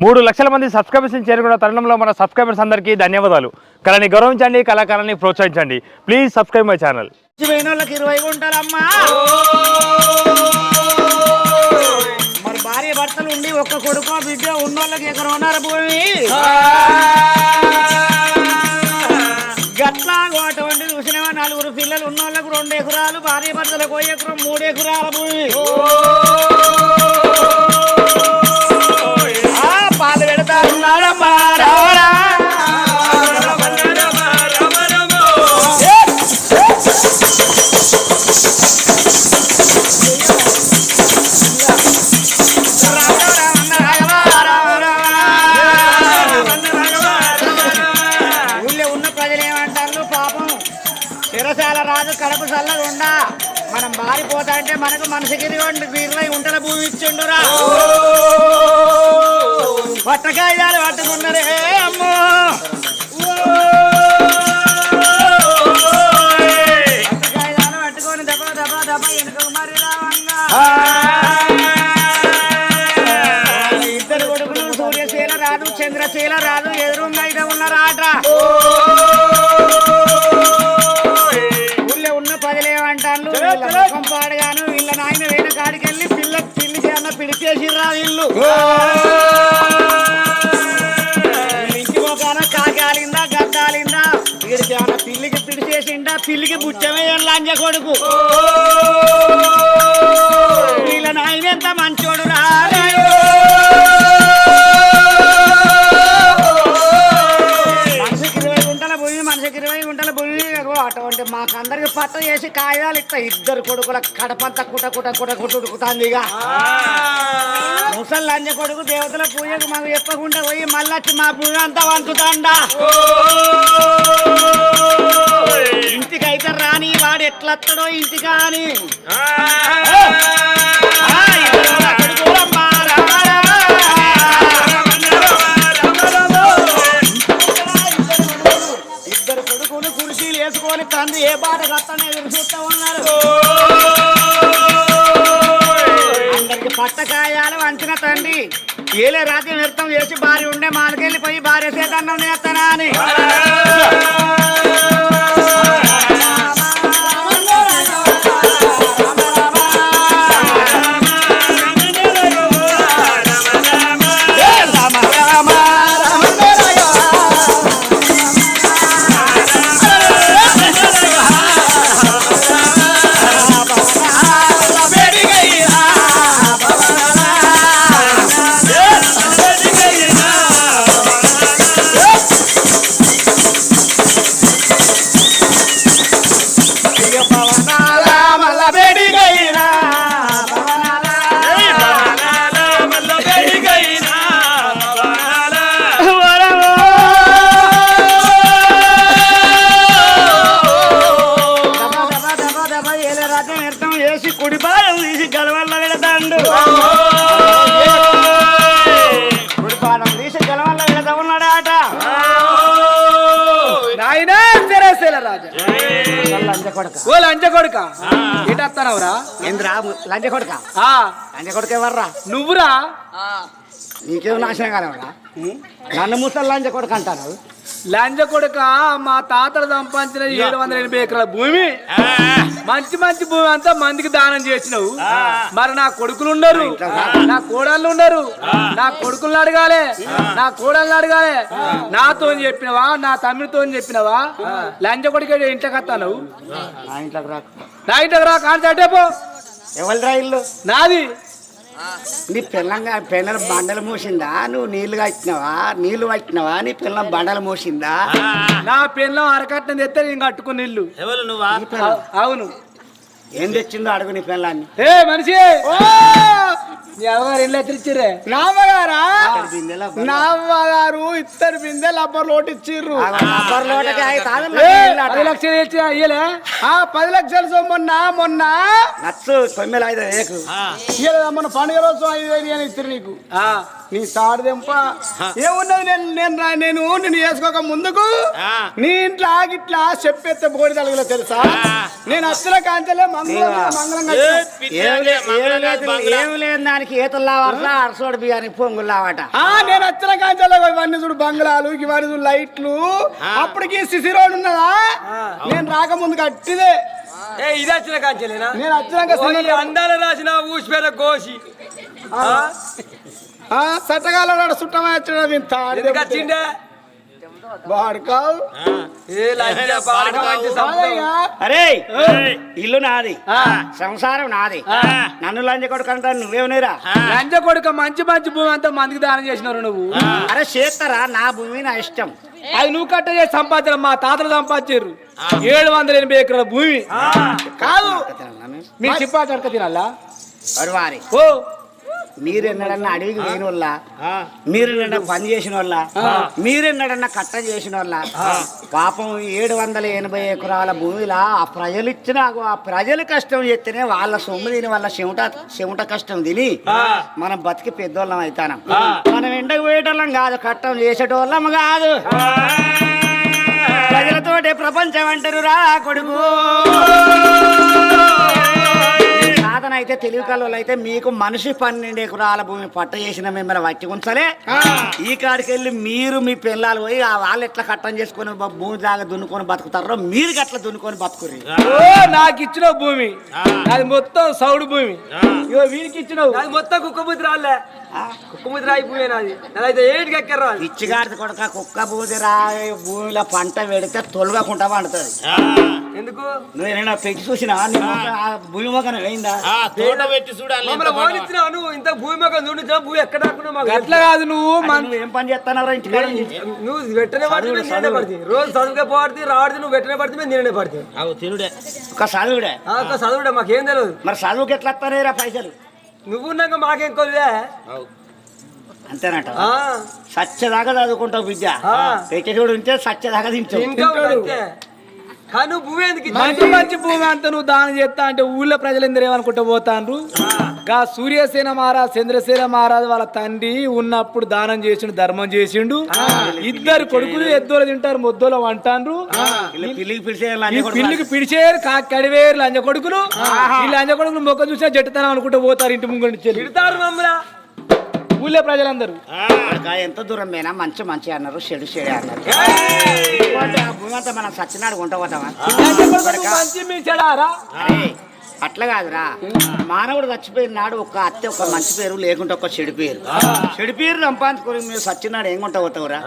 మూడు లక్షల మంది సబ్స్క్రైబర్స్ని చేరుకున్న తరుణంలో మన సబ్స్క్రైబర్స్ అందరికీ ధన్యవాదాలు. కళని గౌరవించండి కళాకారాన్ని ప్రోత్సహించండి. ప్లీజ్ సబ్స్క్రైబ్ మై ఛానల్ వాళ్ళకి ఇరవై ఉంటారమ్మా మరి భార్య భర్తలు ఉండి ఒక్క కొడుకు బిడ్డ ఉన్నోళ్ళకి ఎక్కడ ఉన్నారు భూమి. గట్లా అటువంటి చూసినవా? నలుగురు పిల్లలు ఉన్నోళ్ళకు రెండు ఎకరాలు భార్య భర్తలకు ఒక ఎకరం మూడు ఎకరాల భూమి. మారిపోతా అంటే మనకు మనసుకి ఇరవై ఉంటల భూమి ఇచ్చిండురా. పట్టకాయలు పట్టుకున్నారే అమ్మో! పట్టకాయలు పట్టుకొని దబా దబా దబా వెనుక మరి ఇద్దరు కొడుకులు సూర్యశీల రాదు చంద్రశీల రాదు ఎదురుంగా ఇదే ఉన్నారాట ఊళ్ళో ఉన్న ముఖం పాడగాను వీళ్ళ నాయన కాడికి వెళ్ళి పిల్ల పిల్లికి అన్న వీళ్ళు. పిల్లికి పిడిచేసిండా పిల్లికి బుచ్చమే లంజ కొడుకు. వీళ్ళ నాయన ఎంత మంచోడు రా అటువంటి మాకందరికి పట్ట చేసి కాయదాలు ఇస్తా. ఇద్దరు కొడుకుల కడపంత కుట కుట కుట కుట ఉడుకుతాంది ఇక. ముసలి లంజ కొడుకు దేవతల పూజకు మాకు చెప్పకుండా పోయి మళ్ళీ వచ్చి మా పూజ అంతా వంచుతాండా. ఇంటికి అయితే రాని వాడు ఎట్లత్తడో ఇంటికి ఏ బాట ఎదురు చూస్తా ఉన్నారు? అందరికి పట్టకాయాలు వంచిన తండ్రి. ఏలే రాత్రి నృత్యం చేసి భార్య ఉండే మాలకెళ్ళిపోయి భార్య చేతన్నం చేస్తానా అని. ఓ లంచ కొడుక? ఏటత్తనవురా ఏంద్రా లంజ కొడక? లంజ కొడక ఎవర్రా నువ్వురా? నీకేం నాశనం కానివరా నన్ను ముసలి లంజ కొడక అంటారు. లంచ కొడుక మా తాతలు సంపాదించిన ఏడు వందల ఎనభై ఎకరాల భూమి. మంచి మంచి భూమి అంతా మందికి దానం చేసినావు. మరి నా కొడుకులు ఉన్నారు. నా కోడళ్ళు ఉన్నారు. నా కొడుకులను అడగాలి. నా కోడళ్ళని అడగాలి. నాతో చెప్పినవా? నా తమ్ముడితో చెప్పినవా? లంచ కొడుకు ఇంట్లోకి వస్తాను నా ఇంట్లోకి రాకు. నా ఇంటికి రా కాంటే పో. ఇల్లు? నాది. నీ పిల్లంగా పిల్లల బండలు మూసిందా? నువ్వు నీళ్ళు కట్టినవా? నీళ్ళు పట్టినవా? నీ పిల్లం బండలు మూసిందా? నా పెళ్ళం అరకట్నం తెస్తే నేను కట్టుకుని ఇల్లు. ఎవరు నువ్వా? పిల్లం అవును. ఏం తెచ్చిందో అడుగు నీ పిల్లాన్ని ఏ మనిషి! నీ అవ్వగారు ఇల్లు ఎత్తిరిచ్చిర్రే నాన్నగారా బిందెలా నాన్నగారు ఇద్దరు బిందె లబ్బర్ లోటు. ఇచ్చిర్రు. రబ్బర్ లోటకి ఐదు తాదులు ఏ, నీళ్ళు అట. పది లక్షలు ఇచ్చి అయ్యలే ఆ పది లక్షల సొమ్మున్న మొన్న నచ్చు తొమ్మిది ఐదు ఏకు ఇయ్యలేదా మొన్న పండుగ రోజు ఐదు వేలు అని ఇస్తారు నీకు. ఆ, నీ తాడు దెంప ఏమున్నది నేను నేను రా- నేను నేను వేసుకోక ముందుకు? నీ ఇంట్లో ఆగిట్లా చెప్పేస్తే బోడి తలుగులో తెలుసా? నేను అసలు కాంచలే మంగళం మంగళం ఏం లేదు దానికి ఏతుల్లా వరస అరసోడు బియ్యానికి పొంగుల్లావట ఆ నేను అచ్చల కాంచాల ఇవన్నీ చూడు బంగ్లాలు ఇవన్నీ చూడు లైట్లు. అప్పటికి సిసి రోడ్ ఉన్నదా? నేను రాకముందు కట్టిదే. ఏ ఇది వచ్చిన కాంచెలేనా? నేను వచ్చినాక అందాల రాసిన ఊసిపోయిన కోసి. సట్టగాల చుట్టమా వచ్చాడు నేను తాడు ఎందుకు వచ్చిండే వాడుకావు ఏ లజ్జ బాగా మంచి సంపద. అరే ఇల్లు నాది. సంసారం నాది. నన్ను లంజ కొడుకు అంటాను నువ్వేమనేరా? లంజ కొడుక మంచి మంచి భూమి అంతా మందికి దానం చేసినారు నువ్వు. అరే చేస్తారా? నా భూమి నా ఇష్టం. అది నువ్వు కట్ట చేసి సంపాదించిన మా తాతలు సంపాదించారు. ఏడు వందల ఎనభై ఎకరాల భూమి. కాదు. మీరు చెప్పా అడక తినాలా వారి ఓ మీరెన్నడన్నా అడవికి పోయిన వాళ్ళ మీరెన్నడన్నా పని చేసిన వాళ్ళ మీరెన్నడన్నా కట్ట చేసిన వాళ్ళ పాపం ఏడు వందల ఎనభై ఎకరాల భూమిలా ఆ ప్రజలు ఇచ్చిన ఆ ప్రజలు కష్టం చేస్తేనే వాళ్ళ సొమ్ము తిని వాళ్ళ చెమట చెమట కష్టం తిని మనం బతికి పెద్దోళ్ళం అవుతాం మనం ఎండకు పోయేటోళ్ళం కాదు కట్టం చేసేటోళ్ళం కాదు. ప్రజలతోటే ప్రపంచం అంటారు రా కొడుకు సాధన అయితే తెలివి కళ్ళు అయితే మీకు మనిషి పన్నెండు ఎకరాల భూమి పట్ట చేసిన మిమ్మల్ని వట్టి ఉంచలే. ఈ కాడికి వెళ్ళి మీరు మీ పిల్లలు పోయి ఆ వాళ్ళు ఎట్లా కట్టం చేసుకొని భూమి దాకా దున్నుకొని బతుకుతారో మీరు అట్లా దున్నుకొని బతుకుర్రి. ఓ నాకు ఇచ్చిన భూమి. అది మొత్తం సౌడు భూమి. ఇగో వీరికి ఇచ్చినావు. అది మొత్తం కుక్కముద్ర రాలే కుక్కముద్ర అయిపోయి నాది. నాదైతే ఏటికి ఎక్కరు రాదు పిచ్చిగాడి కొడక కుక్క బూది రా భూమిలో పంట పెడితే తొలగకుండా పండుతుంది. ఎందుకు? నువ్వేనా పెట్టి చూసినా? నీ మొక్క ఆ భూమి మొక్కన వేయిందా? తోట పెట్టి చూడాలి మమ్మల్ని ఓడించినావు నువ్వు? ఇంత భూమి ఎక్కడ రాకుండా అట్లా కాదు నువ్వు నువ్వు ఏం పని నువ్వు పడితే నేనే పడుతుంది రోజు చదువుకే పోడితే రాడితే నువ్వు వెంటనే పడితే మేము నేనే పడుతుంది అవు తినుడే. ఒక చదువుడే. చదువుడే మాకేం తెలియదు మరి చదువుకి ఎట్లా వస్తానేరా పైసలు? నువ్వు ఉన్నాక మాకేం కొలివే? అంతేనట. ఆ, సత్యదాకా చదువుకుంటావు విద్య. పెట్టేటోడు ఉంటే సత్యదాకా అంతే. కానీ మంచి మంచి భూమి అంతా నువ్వు దానం చేస్తా అంటే ఊళ్ళో ప్రజలందరూ ఏమనుకుంటూ పోతాండ్రు? గా సూర్యసేన మహారాజ్ చంద్రసేన మహారాజ్ వాళ్ళ తండ్రి ఉన్నప్పుడు దానం చేసిండు ధర్మం చేసిండు. ఇద్దరు కొడుకులు ఎద్దోలు తింటారు ముద్దోలు అంటాండ్రు పిల్లికి పిడిచేరు కడివేరు లంజ కొడుకులు. ఈ లంజ కొడుకులు మొక్క చూసినా జట్టుతనం అనుకుంటూ పోతారు ఇంటి ముందు నుంచి తిడతారు మమ్మల్ని. ఊళ్ళో ప్రజలందరూ. ఎంత దూరం పోయినా మంచి మంచి అన్నారు చెడు చెడు అన్నారు. భూమి అంతా మనం సత్యనాడు కొంట అట్లా కాదురా. మానవుడు చచ్చిపోయిన నాడు ఒక అత్తే ఒక మంచి పేరు లేకుంటే ఒక చెడు పేరు. చెడు పేరు సంపాదించుకొని మీరు సచ్చినాడు ఏం కొంట పోతావురా?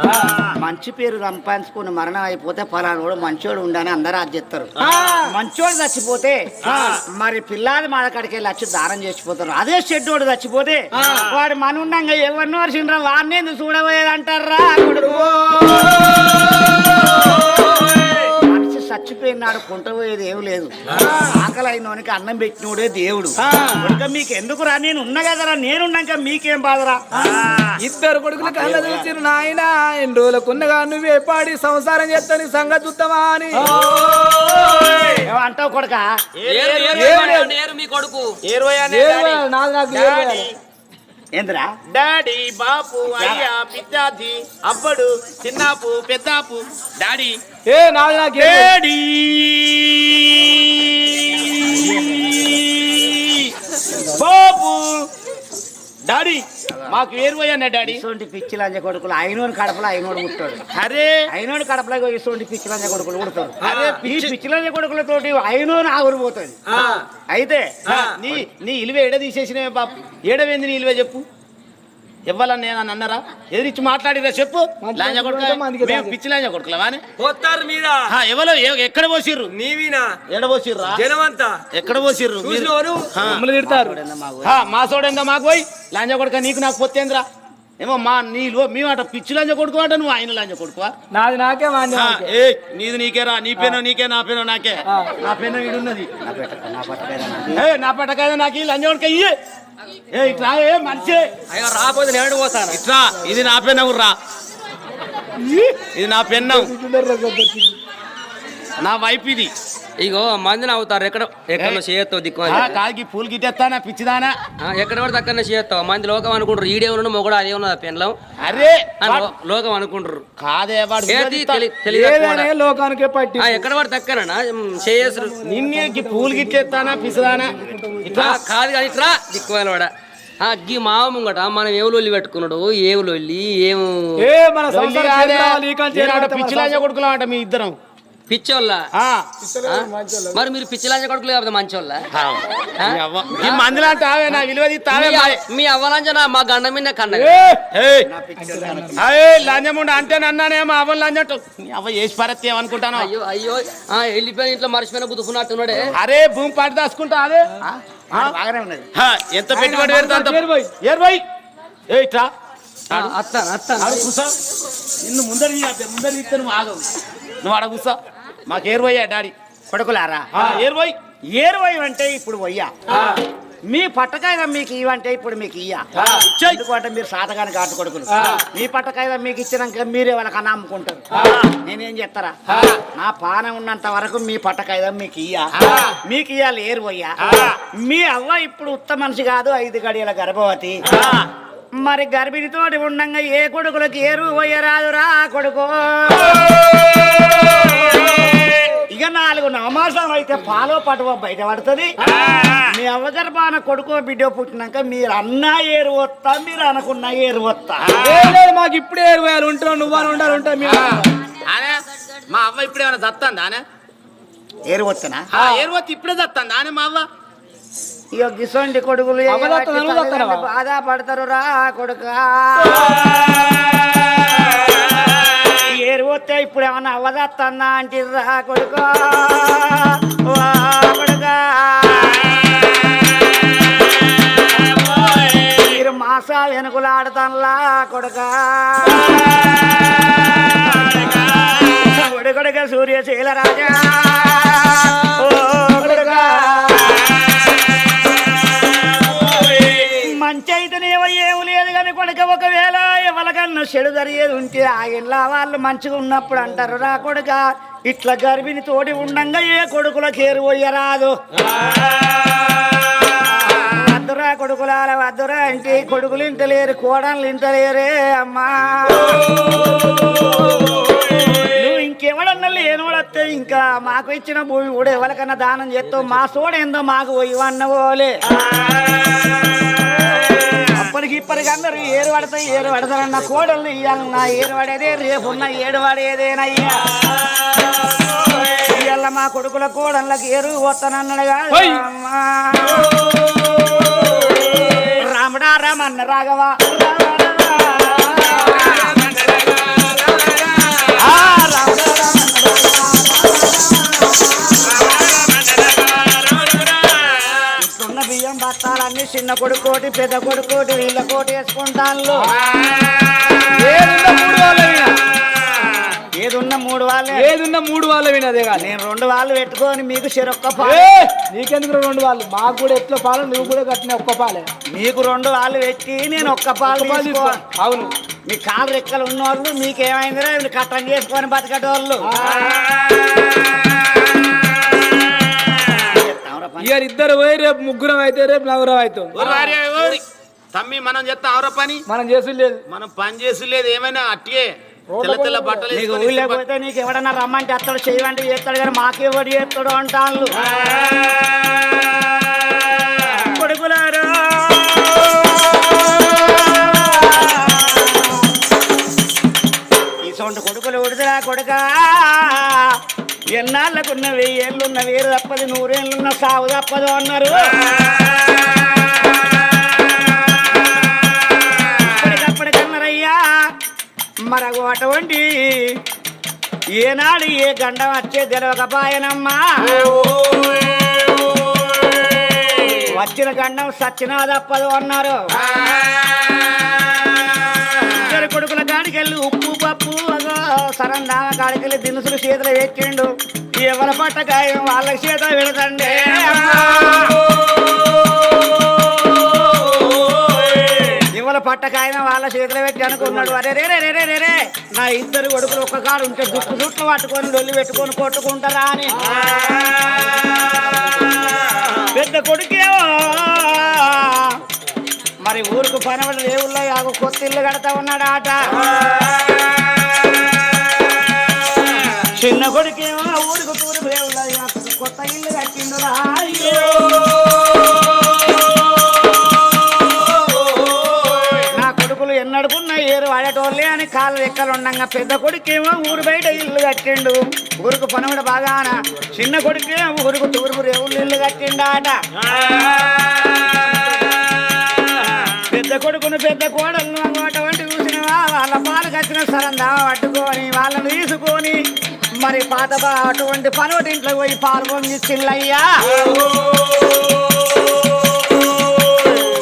మంచి పేరు సంపాదించుకొని మరణం అయిపోతే ఫలానోడు మంచోడు ఉండని అందరూ అది చెప్తారు. మంచోడు చచ్చిపోతే మరి పిల్లాది మా కాడికి వెళ్ళి వచ్చి దానం చేసిపోతారు అదే షెడ్డోడు చచ్చిపోతే వాడు మన ఉండంగా ఎవరినో వర్షిండ్రా వాడిని చూడబోయేది అంటారా చచ్చిపోయినాడు కొంటపోయేది ఏం లేదు. ఆకలి అయినోనికి అన్నం పెట్టినోడే దేవుడు. ఇంకా మీకు ఎందుకు రా నేను ఉన్నా కదరా? నేనున్నాక మీకేం బాధరా? ఇద్దరు కొడుకులు కళ్ళ చూసిన నాయన ఎన్ని రోజులకున్నగా నువ్వే పాడి సంసారం చేస్తాను సంగతి చూద్దామా అని. అంటావు కొడక? నాది నాకు ఏరు వేయాలి. ఏందిరా? డాడీ బాపు అయ్యా పిత్తాది అబ్బడు చిన్నాపు పెద్దాపు డాడీ. ఏ నాది నాకు. డాడీ బాపు డాడీ మాకు ఏరువయ్యన్న డాడీ? ఇటువంటి పిచ్చి లంజ కొడుకులు అయినోని కడపలో అయినోడు ముట్టాడు అరే! అయినోని కడపలో ఇటువంటి పిచ్చి లంజ కొడుకులు పుడతారు. ఈ పిచ్చి లంజ కొడుకులతోటి అయినోని ఆగురిపోతుంది అయితే నీ నీ ఇలువ ఎడ తీసేసినవే బాపు ఏడవేంది నీ ఇలువ చెప్పు. ఇవ్వాలని నేను అని అన్నారా? ఎదిరించి మాట్లాడిరా చెప్పు. లాంజ కొడుకు. పిచ్చి లాంజ కొడుకులా వాని? పోతారు మీద ఎవరు? ఎక్కడ పోసిర్రు? నీవినా? ఎడ పోసిర్రా? జనమంతా. ఎక్కడ పోసిర్రు? తిడతారు. మా సోడేందా మాకు పోయి? లాంజ కొడుక నీకు నాకు పొత్తేంద్రా? ఏమో మా నీలో మేము అట పిచ్చి లంజ కొడుకు అంట నువ్వు ఆయన లంజ కొడుకువా? నాది నాకే. ఏ నీది నీకేరా? నీ పేను నీకే నా పేను నాకే. ఆ. నా పేను ఈడున్నది నా పెట్ట నా పట్టలేదా ఏ నా పట్టకాయ నాకు ఈ లంజ కొడుక ఇయ్యే. ఏ ఇట్లా ఏ మనిషి. అయ్యో రాకపోతే నేను పోతాను? ఇట్లా ఇది నా పెన్నం రా. ఇది నా పెన్నం. నా వైపు ఇది. ఇగో మందిని అవుతారు. ఎక్కడ ఎక్కడ చేయొత్తావు దిక్కు ఈ పూలు గిట్టేస్తానా పిచ్చిదానా? ఎక్కడ పడితే అక్కడ చేయొత్తావు మంది లోకం అనుకుంటారు. ఈడే ఉన్నాడు మొగడు అదే ఉన్నది పెండ్లం? అరే లోకం అనుకుంటారు. కాదే వాడు లోకానికే పట్టి ఎక్కడ పడితే అక్కడనా? చేయసురు నిన్నే పూలు గిట్టేస్తానా పిచ్చిదానా? ఇట్లా? కాదు కానీ ఇట్లా? దిక్కువాడ గీ మావ ముంగట మనం ఏం లొల్లి పెట్టుకున్నాడు ఏం లొల్లి ఏం కొడుకులం అంట మీ ఇద్దరం. పిచ్చోళ్ళ. ఆ. మరి మీరు పిచ్చిలాంజ కొడుకులు లేకపోతే మంచోళ్ళ? ఆ? ఈ అవ్వ. ఈ మందులు అంటే ఆవే నా విలువ మీ మీ అవ్వలంజన మా గండ మీద కన్న లంజముండ అంటే నన్నానేమో అవ్వ లంజట్టు నీ అవ్వ పరత్తి ఏమనుకుంటాను? అయ్యో అయ్యో ఆ, వెళ్ళిపోయిన ఇంట్లో మర్చిపోయిన గుద్దుకున్నట్టున్నాడే అరే భూమి పాటి దాచుకుంటా అదే? బాగానే ఉన్నది. హా, ఎంత పెట్టుబడి పెడతా. ఏర్బోయ్ ఏ ఇట్లా అత్తాను అత్తాను. నిన్ను ముందర ముందర నువ్వు ఆగవు. నువ్వు ఆడ కూసో. మాకు ఏర్బోయ్యా డాడీ? కొడుకులారా ఏర్బోయ్ ఏరువై అంటే ఇప్పుడు వయ్యా మీ పట్టకాయ మీకు ఇవంటే ఇప్పుడు మీకు ఇయ్య. ఎందుకంటే మీరు సాతగాని కాటు కొడుకులు. మీ పట్టకాయ మీకు ఇచ్చినాక మీరే వాళ్ళకన్నా అమ్ముకుంటారు. నేనేం చెప్తారా? నా పానం ఉన్నంత వరకు మీ పట్టకాయ మీకు ఇయ్య. మీకు ఇయ్యాలి ఏరు పోయ్యా. మీ అవ్వ ఇప్పుడు ఉత్త మనిషి కాదు ఐదు గడియల గర్భవతి. మరి గర్భిణితోటి ఉండంగా ఏ కొడుకులకు ఏరు పోయరాదురా కొడుకు? ఇక నాలుగు నవమాసం అయితే పాలో పటువ బయట పడుతుంది మీ అవ్వగర్భాన కొడుకో బిడ్డ పుట్టినాక మీరు అన్నా ఏరు వస్తా మీరు అనుకున్న ఏరు వస్తా లేదు, మాకు ఇప్పుడే ఇరవై వేలు ఉంటాం నువ్వు అని ఉండాలి ఉంటా ఆనే మా అవ్వ ఇప్పుడే ఏమైనా దత్తంది ఆనే? ఏరు వస్తానా ఏర్వత్తి ఇప్పుడే దత్తంది ఆనే మా అవ్వ? ఇక గిసొంటి కొడుకులు? బాధపడతారు రా కొడుక. ఏరు వస్తే ఇప్పుడు ఏమన్నా అవ్వదత్తన్నా అంటే రా కొడుక. వా కొడుకా. మీరు మాసా వెనుకలాడతాన్లా కొడుక. కొడుకొడుక సూర్యశీల రాజా ఓ కొడుకా. మంచి అయితేనేమో ఏమి లేదు కానీ కొడుక ఒకవేళ చెడు జరిగేది ఉంటే ఆ ఇళ్ళ వాళ్ళు మంచిగా ఉన్నప్పుడు అంటారు రా కొడుక ఇట్లా గర్భిణి తోటి ఉండంగా ఏ కొడుకుల చేరుపోయరాదు వద్దురా కొడుకులాల వద్దురా అంటే కొడుకులు ఇంటలేరు కోడళ్ళు ఇంటలేరే అమ్మా. నువ్వు ఇంకెవడన్నా లేనోడత్తే ఇంకా మాకు ఇచ్చిన భూమి కూడా ఎవరికన్నా దానం చేస్తావు మా సోడేందో మాకు ఇవన్నవోలే అప్పటికి ఇప్పటికి అందరూ ఏరు పడతాయి ఏరు పడతారన్న కోడళ్ళు ఇయ్యాలన్నా ఏరు పడేదే రేపున్న ఏడు పడేదేనయ్యా ఇవాళ మా కొడుకుల కోడళ్ళకి ఏరు పోతానన్నాడు కాదు ఓయ్. అమ్మా. రాముడా రామన్న రాఘవ చిన్న కొడుకోటి పెద్ద కొడుకోటి వీళ్ళ కోటి వేసుకుంటాను ఏదున్నా మూడు వాళ్ళ ఏదున్న మూడు వాళ్ళే? ఏదున్నా మూడు వాళ్ళ వినా అదే కానీ నేను రెండు వాళ్ళు పెట్టుకొని మీకు చెరొక్క పాలు. నీకెందుకు రెండు వాళ్ళు? మాకు కూడా ఎట్లా పాలు? నువ్వు కూడా కట్టిన ఒక్క పాలే. మీకు రెండు వాళ్ళు పెట్టి నేను ఒక్క పాలు. అవును. మీ కాలు రెక్కలు ఉన్నోళ్ళు మీకేమైందిరా? కట్టం చేసుకొని బతికటోళ్ళు. ఇక ఇద్దరు పోయి రేపు ముగ్గురం అయితే రేపు నలుగురం అవుతాం. ఓయ్. తమ్మి మనం చేస్తాం ఆరో పని మనం చేసి లేదు మనం పని చేసి లేదు ఏమైనా అట్టిగే తెల్ల తెల్ల బట్టలు నీకు వేసుకొని ఊళ్ళో పోతే నీకు ఎవడన్నా రమ్మంటే అత్తడు చేయమంటే చేస్తాడు కానీ మాకెవడు చేస్తాడు అంటాళ్ళు కొడుకులారా. ఈ సొంత కొడుకులు ఉడిదిరా కొడుక. ఎన్నాళ్ళకున్న వెయ్యేళ్ళున్న వేరు తప్పది నూరేళ్ళున్న సాగు తప్పదు అన్నారు. ఇప్పటికప్పటికన్నారయ్యా మరొక అటువంటి ఏనాడు ఏ గండం వచ్చే తెలవకపాయనమ్మా. వచ్చిన గండం సచ్చినా తప్పదు అన్నారు. ఇద్దరు కొడుకుల కాడికెళ్ళి ఉప్పు సరం దామ కాడికెళ్ళి దినుసులు చేతులు పెట్టిండు ఎవరి పట్టకాయం వాళ్ళ చేత పెడతండి. ఎవరి పట్ట పట్టకాయన వాళ్ళ చేతిలో పెట్టి అనుకున్నాడు. అరే రే రే రే రే రే నా ఇద్దరు కొడుకులు ఒక్క కాడు ఉంటే దుక్కు దుట్లు పట్టుకొని డొల్లి పెట్టుకొని కొట్టుకుంటారా అని. పెద్ద కొడుకేమో మరి ఊరుకు పనబడి దేవుళ్ళ యాగ కొత్త ఇల్లు కడతా ఉన్నాడు ఆట చిన్న కొడుకేమో ఊరుకు తూరు దేవుళ్ళ యాగ కొత్త ఇల్లు కట్టిండు నా కొడుకులు ఎన్నడుకున్నా ఏరు వాడేటోళ్ళే అని కాళ్ళు ఎక్కలు ఉండగా పెద్ద కొడుకేమో ఊరు బయట ఇల్లు కట్టిండు. ఊరుకు పనవడ బాగాన? చిన్న కొడుకేమో ఊరుకు తూరుపు రేవులు ఇల్లు కట్టిండాట. పెద్ద కొడుకును పెద్ద కోడలను అటువంటి చూసినవా వాళ్ళ పాలు కట్టిన సరందా పట్టుకొని వాళ్ళని తీసుకొని మరి పాత బా- అటువంటి పనవటి ఇంట్లో పోయి పాలు పొంగి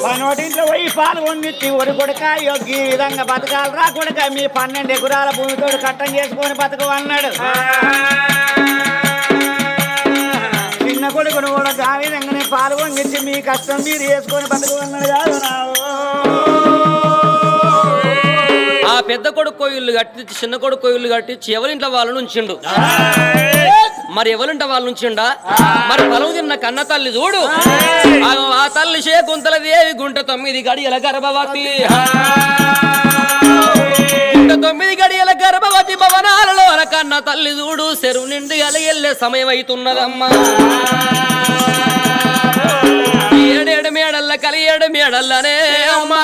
పనోటింట్లో పోయి పాలు పొందిచ్చి ఒడి కొడుక ఈ విధంగా బతకాలి రా కొడుక మీ పన్నెండు ఎకరాల భూమితో కట్టం చేసుకొని బతుకు అన్నాడు. చిన్న కొడుకును కూడా ఆ విధంగానే పాలు పొందిచ్చి మీ కష్టం మీరు వేసుకొని బతుకు అన్నాడు. కాదు నా పెద్ద కొడుకు ఇల్లు కట్టించి చిన్న కొడుకు ఇల్లు కట్టించి ఎవరింట వాళ్ళని ఉంచిండు మరి ఎవరింట వాళ్ళు ఉంచిండా మరి పొలం తిన్న కన్న తల్లి చూడు. ఆ తల్లి శేకుంతల దేవి గుంట తొమ్మిది గడియల గర్భవతి. గుంట తొమ్మిది గడియల గర్భవతి భవనాలలో కన్న తల్లి చూడు. చెరువు నిండి అలగెళ్ళే సమయం అవుతున్నదమ్మా ఏడేడు మేడల్ల కలియేడు మేడల్లనే అమ్మా.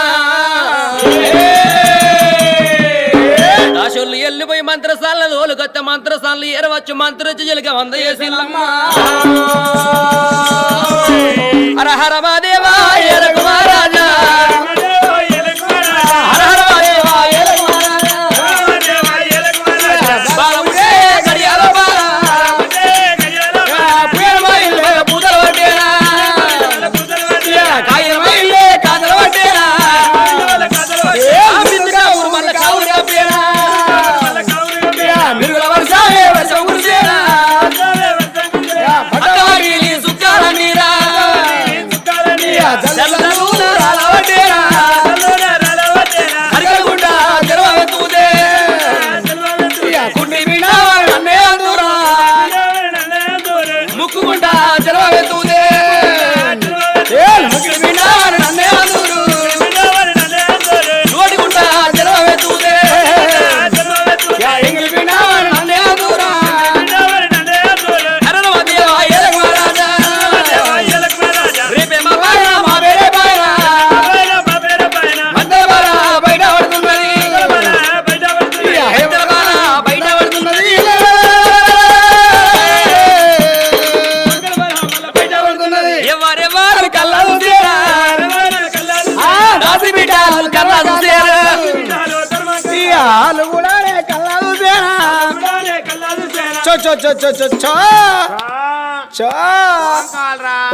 దాసులు ఎల్లిపోయి మంత్రసాల తోలుకొత్త మంత్రసాలు ఎరవచ్చు మంత్రొచ్చి జలిక వంద చేసిల్లమ్మా హర హర మాదేవా ఎరకు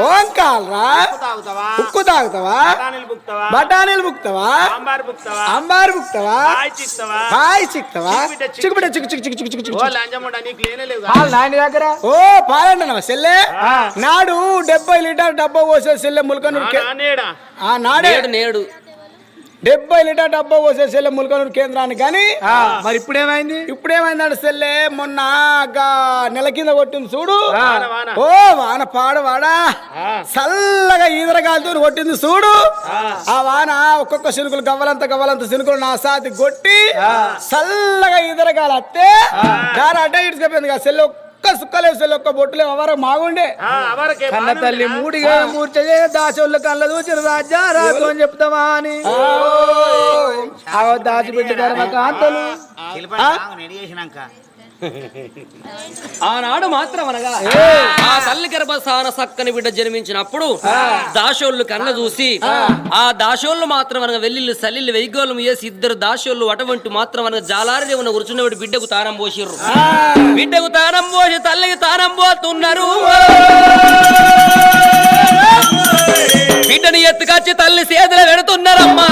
ఓంకాల్రా ఉక్కు తాగుతావా? బఠానీలు బుక్తావా అంబారు బుక్తావా కాయ చిక్తావా? చిక్కుబిడ్డ, చిక్కు. చిక్కు చిక్కు చిక్కు చిక్కు నాయన దగ్గర? ఓ పాలండి సెల్లె. నాడు డెబ్బై లీటర్ డబ్బా పోసే సెల్లె ముల్కనూరు కే- నేడా ఆ నాడే. నేడు నేడు. డెబ్బై లీటర్ డబ్బా పోసే సెల్లె ముల్కనూరు కేంద్రానికి కానీ మరి ఇప్పుడు ఏమైంది ఇప్పుడు ఏమైందంటే సెల్లె? మొన్న నెల కింద కొట్టింది చూడు. ఓ వాన పాడు వాడా చల్లగా ఈదరగాలతో కొట్టింది చూడు. ఆ. వాన ఒక్కొక్క శనుకులు గవ్వలంత గవ్వలంత శనుకులు నా సాతి కొట్టి చల్లగా ఈదరగాలు అత్తే. దారి అడ్డ ఇటుకపోయింది కదా సెల్లు ఒక్క సుక్కలేవు సెల్లు ఒక్క బొట్టులేవు అవర మాగుండే కన్న తల్లి మూడిగా మూర్చ దాచోళ్ళు కళ్ళ దూచిన రాజా రాజు అని చెప్తావా అని దాచిపెట్టి ధర్మ కాంతలు ఆనాడు మాత్రం అనగా ఆ తల్లి గర్భస్థాన సక్కని బిడ్డ జన్మించినప్పుడు దాసోళ్ళు కన్న చూసి ఆ! దాసోళ్ళు మాత్రం అనగా వెల్లిళ్ళు సల్లిళ్ళు వెయ్యిగోళ్ళు వేసి ఇద్దరు దాసోళ్ళు అటువంటి మాత్రం అనగా జాలారి ఉన్న కూర్చున్నవాడు బిడ్డకు తానం పోసిర్రు. బిడ్డకు తానం పోసి తల్లికి తానం పోతున్నారు. బిడ్డని ఎత్తుకొచ్చి తల్లి సేదలు పెడుతున్నారమ్మా.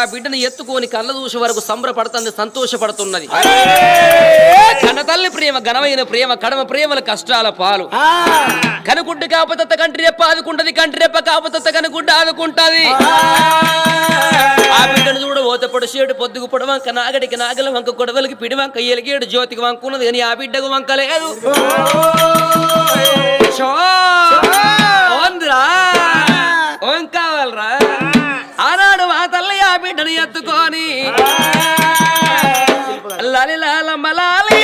ఆ బిడ్డను ఎత్తుకొని కళ్ళ చూసే వరకు సంబరపడుతుంది సంతోషపడుతున్నది. కన్న తల్లి ప్రేమ ఘనమైన ప్రేమ కడమ ప్రేమల కష్టాల పాలు. కనుకుంటే కాకపోతే కంటి రెప్ప ఆదుకుంటది కంటి రెప్ప కాకపోతే కనుకుంటే ఆదుకుంటది. ఆ! బిడ్డను చూడ ఓత పొడిసేడు పొద్దుకు పొడవంక నాగడికి నాగల వంక కొడవలికి పిడి వంక ఎలిగేడు జ్యోతికి వంకున్నది కానీ ఆ బిడ్డకు వంక లేదు! బిడ్డను ఎత్తుకొని. లాలి లాలమ్మ లాలి.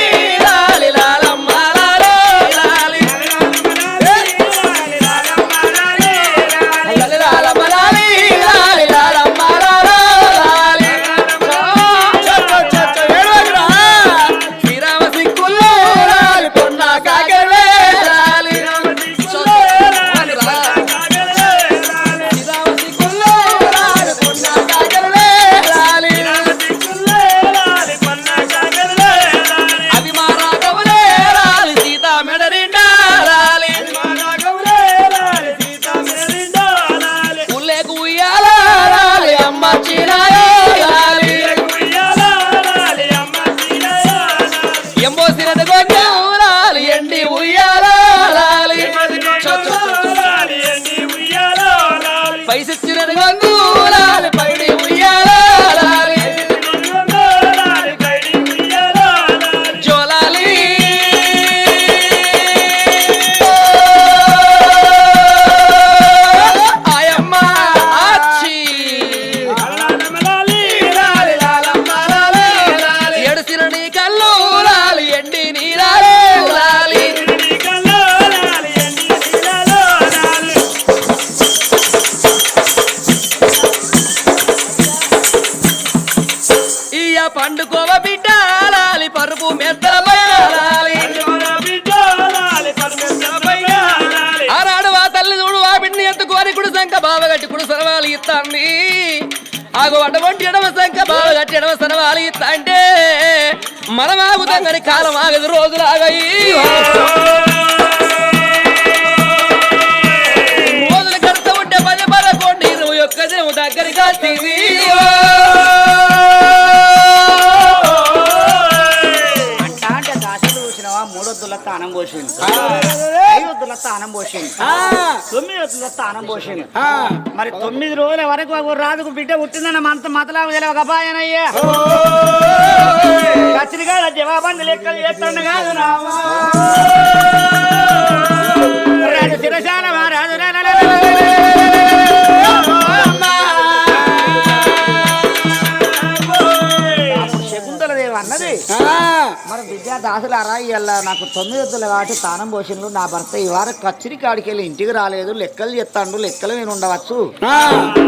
సరవాలి ఆగు అటువంటి ఎడమ సంఖ బావగట్టి ఎడమ సనవాలి అంటే మనం ఆగుతాం కానీ కాలం ఆగదు రోజులు ఆగాయి రోజులు కడతా ఉంటే పది పదకొండు ఇరవై ఒక్కదే దినం దగ్గరికి తానం పోసింది ఐదొద్దుల తానం పోసింది తొమ్మిది వద్దుల తానం పోసింది మరి తొమ్మిది రోజుల వరకు రాజుకు బిడ్డ పుట్టిందన్న మంత మతలాగా తెలియక బాయనయ్యా కచ్చిరిగా జవాబంది లెక్కలు చేస్తుండ కాదు రామా నాకు తొమ్మిది వద్దులు కాబట్టి తానం పోషన్లు నా భర్త ఈ వారం కచ్చిరి కాడికి వెళ్ళి ఇంటికి రాలేదు. లెక్కలు చెప్తాడు లెక్కలు నేను ఉండవచ్చు.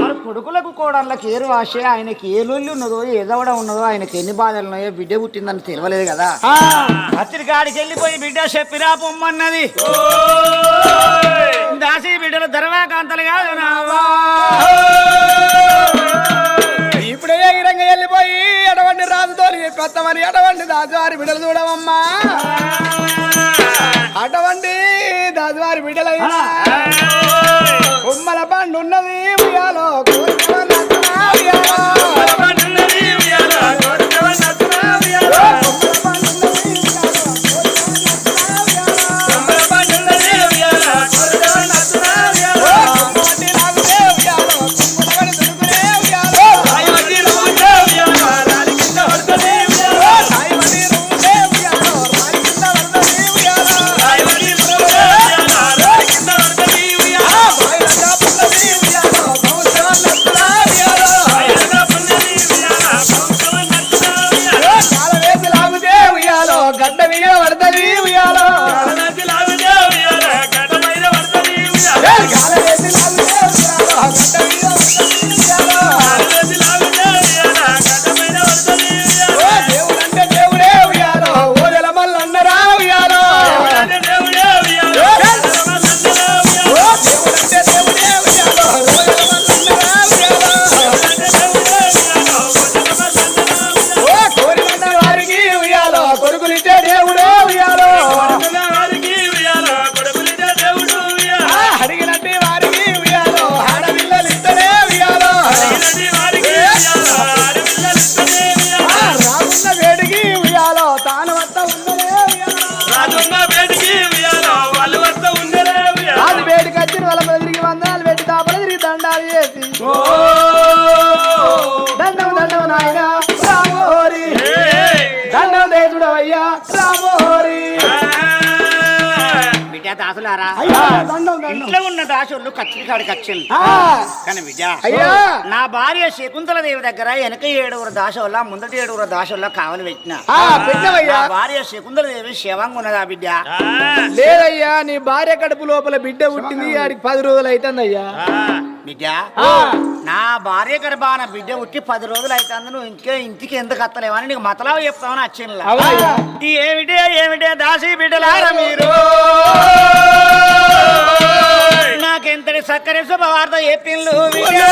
మరి కొడుకులకు కోడళ్ళకి ఏరు వాసే ఆయనకి ఏ లొల్లి ఉన్నదో ఏదవడం ఉన్నదో ఆయనకి ఎన్ని బాధలు ఉన్నాయో బిడ్డ పుట్టిందని తెలియలేదు కదా. కచ్చిరి కాడికి వెళ్ళిపోయి బిడ్డ చెప్పిరా పొమ్మన్నది దాసి బిడ్డలు ధర్మాకాంతలు కాదు నావా. ఇప్పుడే ఎగిరంగా వెళ్ళిపోయి? ఎటువంటి రాజుతో పెత్తమని ఎటువంటి దాజువారి బిడ్డలు చూడవమ్మా. అటువంటి దాజువారి బిడ్డలైనా కుమ్మల పండు ఉన్నది దాసులారా అయ్యా ఇంట్లో ఉన్న దాసులు కచ్చిలి కాడి కచ్చిలు ఆ, కానీ బిడ్డ అయ్యా. నా భార్య శకుంతల దేవి దగ్గర వెనక ఏడుగురు దాసోళ్ళ ముందటి ఏడుగురు దాసోళ్ళ కావలి పెట్టిన. ఆ, పెట్టవయ్యా. నా భార్య శకుంతల దేవి శవంగా ఉన్నదా బిడ్డ? లేదయ్యా నీ భార్య కడుపు లోపల బిడ్డ పుట్టింది ఆడికి పది రోజులు అవుతుందయ్యా బిడ్డ. నా భార్య గర్భాన బిడ్డ ఉట్టి పది రోజులు అవుతుంది నువ్వు ఇంకే ఇంటికి ఎందుకు అత్తలేవని నీకు మతలావు చెప్తావని వచ్చిన ఏమిటే ఏమిటే దాసి బిడ్డలారా మీరు? నాకెంతటి సక్కరే శుభవార్త చెప్పిండ్లు బిడ్డ.